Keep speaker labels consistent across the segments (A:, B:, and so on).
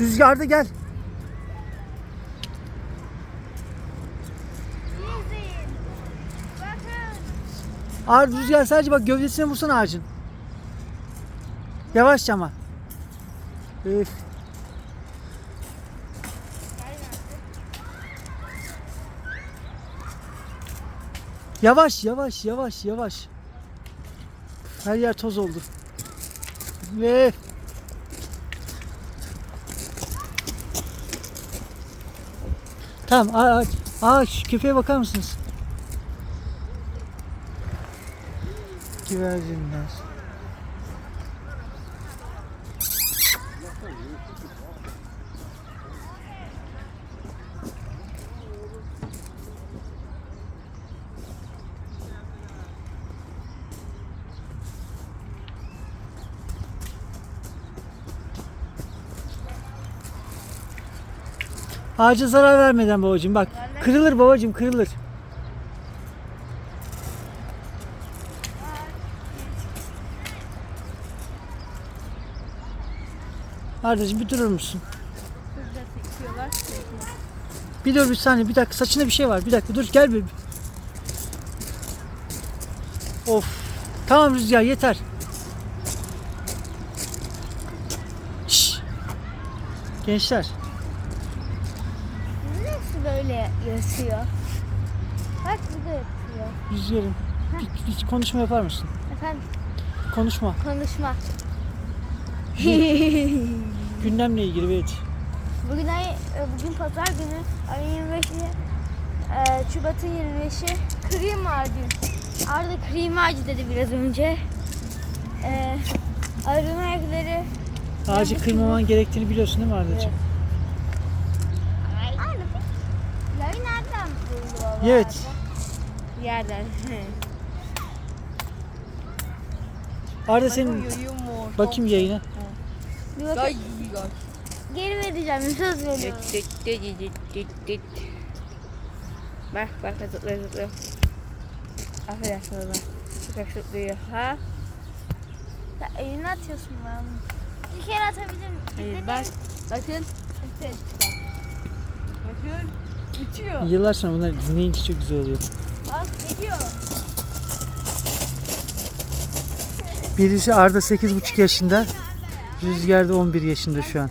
A: Rüzgarda gel. Arda rüzgar sadece bak gövdesine vursana ağacın. Yavaşça ama. Üf. Yavaş yavaş yavaş yavaş. Her yer toz oldu. Ve Tamam ağaç. Ağaç şu köpeğe bakar mısınız? Güvercinler. Ağaca zarar vermeden babacığım bak. Kırılır babacığım kırılır. Ardacığım bir durur musun? Bir dur bir saniye bir dakika saçında bir şey var bir dakika dur gel bir. Of. Tamam Rüzgar yeter. Şşş. Gençler
B: böyle yatıyor? Bak burada yatıyor.
A: Rüzgar'ım bir, bir konuşma yapar mısın?
B: Efendim
A: Konuşma.
B: konuşma.
A: Gündemle ilgili evet.
B: Bugün ay e, bugün pazar günü ayın 25'i e, Şubat'ın 25'i kırayım ağacı. Arda kırayım ağacı dedi biraz önce. E, arıma ayakları
A: Ağacı kıymaman gerektiğini biliyorsun değil mi Arda'cığım?
B: Arda baba?
A: Evet.
B: Yerden.
A: Arda senin bakayım yayına.
B: Bir bakın. Geri vereceğim. Söz veriyorum.
C: Bak bak zıplıyor zıplıyor. Aferin sana. Çok zıplıyor ha.
B: Ya elini atıyorsun ben. Bir kere atabilir miyim?
C: Hayır bak. Bakın. Bakın. Uçuyor.
A: Yıllar sonra bunları dinleyince çok güzel oluyor.
B: Bak gidiyor.
A: Birisi Arda 8,5 yaşında. Rüzgar da 11 yaşında şu an.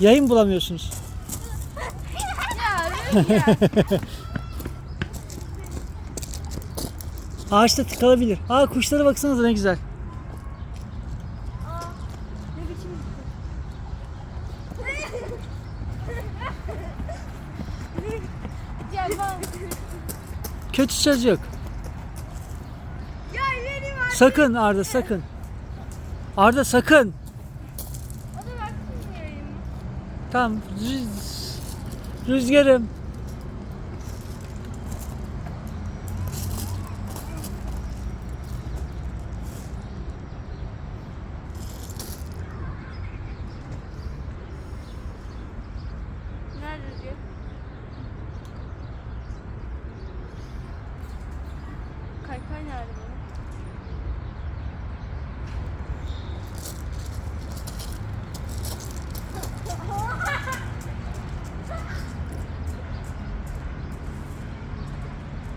A: Yayın bulamıyorsunuz. Ağaçta tıkalabilir. Aa kuşlara baksanıza ne güzel.
B: Ne biçim Ya ben...
A: Kötü
B: var.
A: Sakın Arda sakın. Arda sakın. Tamam. Rüz- Rüzgarım.
B: Nerede diyor? Nerede bunun?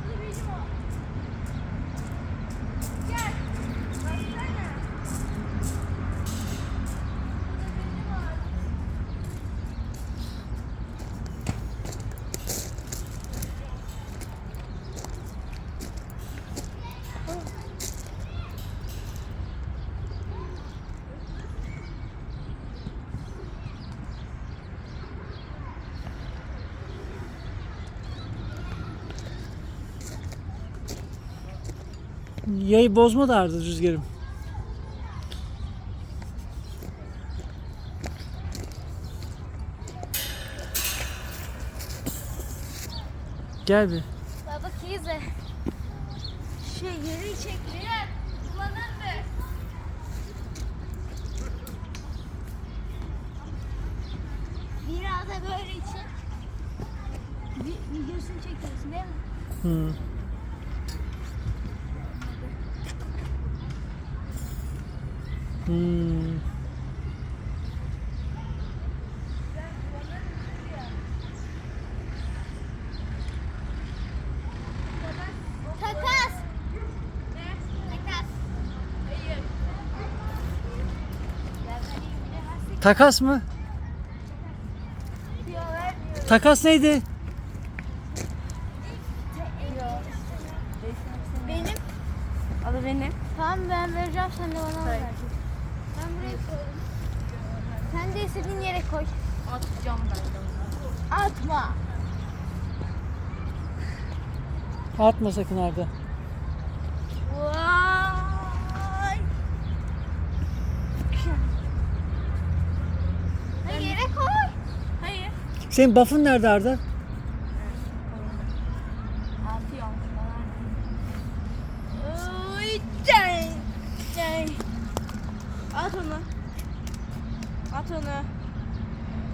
B: Bu benim o. Gel. Baksana. Bu da benim o.
A: Yayı bozma da Arda Rüzgarım. Gel bir.
B: Baba kize. Şey yeri çekti. Kullanıldı. Biraz da böyle için. Bir videosunu çekiyorsun değil mi?
A: Hı. Hmm.
B: Takas. Takas.
A: Takas mı? Takas neydi?
B: Benim.
C: Adı benim.
B: Tamam ben vereceğim sen de bana
C: Hayır.
B: Buraya. Sen de istediğin yere koy.
C: Atacağım ben.
B: Atma.
A: Atma sakın Arda.
B: Vay. Ha, yere koy.
C: Hayır.
A: Senin buff'ın nerede Arda?
C: At onu.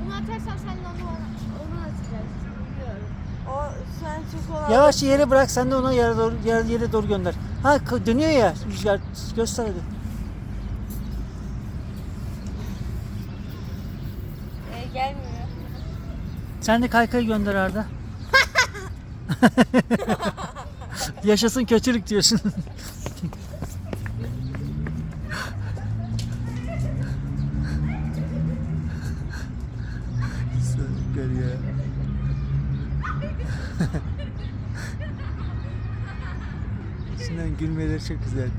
B: Bunu atarsan sen de onu onu atacaksın. Biliyorum.
C: O sen çık olan.
A: Yavaş yere bırak sen de ona yere doğru, yere, yere doğru gönder. Ha dönüyor ya rüzgar göster hadi.
C: Ee, gelmiyor.
A: Sen de kaykayı gönder Arda. Yaşasın kötülük diyorsun. gülmeleri çok güzel.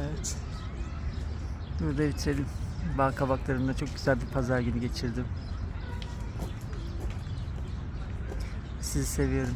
A: Evet. Burada bitirelim. Bağ kabaklarında çok güzel bir pazar günü geçirdim. Sizi seviyorum.